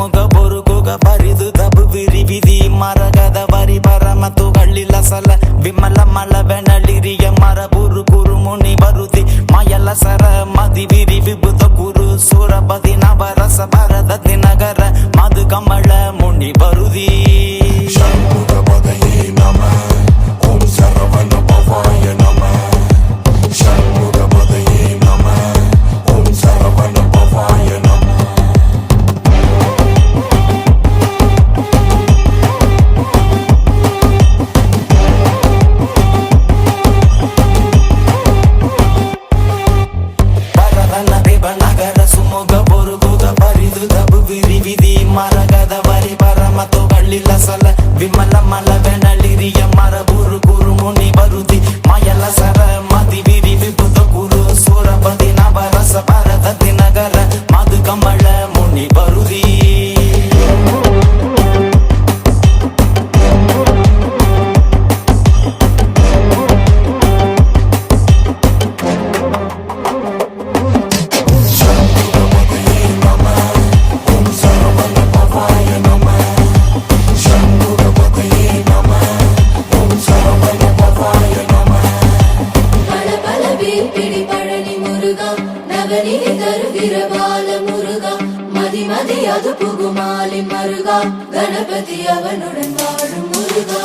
ಸುಮುಗ ಬೊರುಗುಗ ಬರಿದು ದಬು ಬಿರಿ ಬಿದಿ ಮರಗದ ಬರಿ ಬರ ಮತ್ತು ಗಳ್ಳಿಲ ಸಲ ವಿಮಲ ಮಲ ಬೆನಳಿರಿಯ ಮರ ಬುರು ಕುರು ಮುನಿ ಬರುದಿ ಮಯಲ ಸರ ಮದಿ ಬಿರಿ ವಿಭುತ ಕುರು ಸುರ ಬದಿ ನವರಸ ಭರದ ದಿನಗರ ಮಧು ಕಮಳ ಮತ್ತು ಗಳ್ಳಿಲ ಸಲ ವಿಮಲ ಮಲ ಬೆನಳಿರಿಯ ಮರ ಬುರು ಕುರು ಮುನಿ ಬರುದಿ ಮಯಲ ಸರ ಮದಿ ಬಿರಿ ವಿಭುತ ಕುರು ಸುರ ಬದಿ ನವರಸ ಭರದ ದಿನಗರ ಮಧು ಕಮಳ ಮುನಿ ಬರುದಿ பல பழனி முருகா நவநீதி தருகிற பால முருகா மதி மதி அது புகுமாலி மருகா கணபதி அவனுடன் வாழும் முருகா.